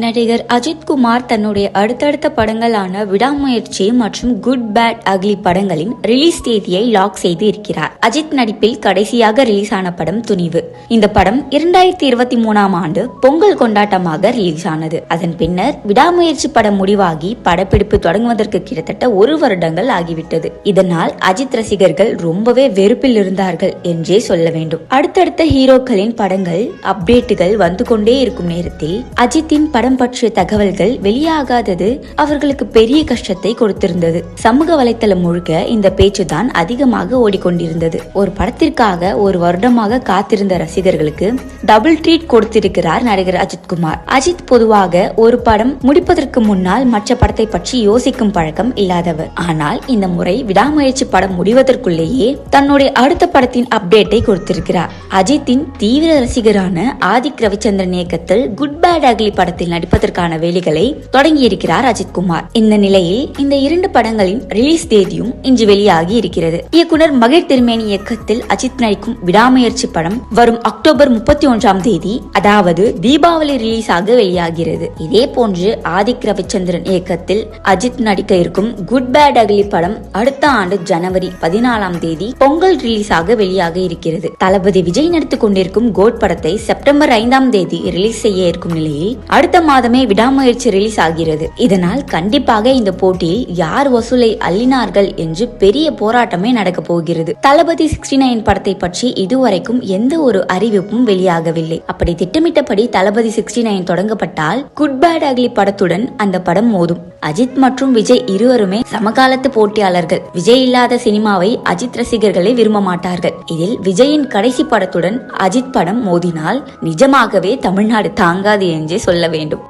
நடிகர் அஜித் குமார் தன்னுடைய அடுத்தடுத்த படங்களான விடாமுயற்சி மற்றும் குட் பேட் அக்லி படங்களின் ரிலீஸ் தேதியை லாக் செய்து இருக்கிறார். அஜித் நடிப்பில் கடைசியாக ரிலீஸ் ஆன படம் துணிவு. இந்த படம் இரண்டாயிரத்தி இருபத்தி மூணாம் ஆண்டு பொங்கல் கொண்டாட்டமாக ரிலீஸ் ஆனது. அதன் பின்னர் விடாமுயற்சி படம் முடிவாகி படப்பிடிப்பு தொடங்குவதற்கு கிட்டத்தட்ட ஒரு வருடங்கள் ஆகிவிட்டது. இதனால் அஜித் ரசிகர்கள் ரொம்பவே வெறுப்பில் இருந்தார்கள் என்றே சொல்ல வேண்டும். அடுத்தடுத்த ஹீரோக்களின் படங்கள் அப்டேட்டுகள் வந்து கொண்டே இருக்கும் நேரத்தில் அஜித்தின் படம் பற்றிய தகவல்கள் வெளியாகாதது அவர்களுக்கு பெரிய கஷ்டத்தை கொடுத்திருந்தது. சமூக வலைத்தளம் முழுக்க இந்த பேச்சுதான் அதிகமாக ஓடிக்கொண்டிருந்தது. ஒரு படத்திற்காக ஒரு வருடமாக காத்திருந்த ரசிகர்களுக்கு டபுள் ட்ரீட் கொடுத்திருக்கிறார் நடிகர் அஜித் குமார். அஜித் பொதுவாக ஒரு படம் முடிப்பதற்கு முன்னால் மற்ற படத்தை பற்றி யோசிக்கும் பழக்கம் இல்லாதவர். ஆனால் இந்த முறை விடாமுயற்சி படம் முடிவதற்குள்ளேயே தன்னுடைய அடுத்த படத்தின் அப்டேட்டை கொடுத்திருக்கிறார். அஜித்தின் தீவிர ரசிகரான ஆதிக் ரவிச்சந்திரன் இயக்கத்தில் குட் பேட் அக்லி படத்தில் நடிப்பதற்கான வேலைகளை தொடங்கியிருக்கிறார் அஜித் குமார். இந்த நிலையில் இந்த இரண்டு படங்களின் ரிலீஸ் தேதியும் இன்று வெளியாகி இருக்கிறது. இயக்குனர் மகிழ் திருமேனி இயக்கத்தில் அஜித் நடிக்கும் விடாமுயற்சி படம் வரும் அக்டோபர் முப்பத்தி ஒன்றாம் தேதி அதாவது தீபாவளி ரிலீஸ் ஆக வெளியாகிறது. இதே போன்று ஆதிக் ரவிச்சந்திரன் இயக்கத்தில் அஜித் நடிக்க இருக்கும் குட் பேட் அகலி படம் அடுத்த ஆண்டு ஜனவரி பதினாலாம் தேதி பொங்கல் ரிலீஸ் ஆக வெளியாக இருக்கிறது. தளபதி விஜய் நடித்துக் கொண்டிருக்கும் கோட் படத்தை செப்டம்பர் ஐந்தாம் தேதி ரிலீஸ் செய்ய இருக்கும் நிலையில் அடுத்த அடுத்த மாதமே விடாமுயற்சி ரிலீஸ் ஆகிறது. இதனால் கண்டிப்பாக இந்த போட்டியில் யார் வசூலை அள்ளினார்கள் என்று பெரிய போராட்டமே நடக்க போகிறது. தளபதி சிக்ஸ்டி நைன் படத்தை பற்றி இதுவரைக்கும் எந்த ஒரு அறிவிப்பும் வெளியாகவில்லை. அப்படி திட்டமிட்டபடி தளபதி சிக்ஸ்டி நைன் தொடங்கப்பட்டால் குட் பேட் அக்லி படத்துடன் அந்த படம் மோதும். அஜித் மற்றும் விஜய் இருவருமே சமகாலத்து போட்டியாளர்கள். விஜய் இல்லாத சினிமாவை அஜித் ரசிகர்களே விரும்ப மாட்டார்கள். இதில் விஜயின் கடைசி படத்துடன் அஜித் படம் மோதினால் நிஜமாகவே தமிழ்நாடு தாங்காது என்றே சொல்ல வேண்டும்.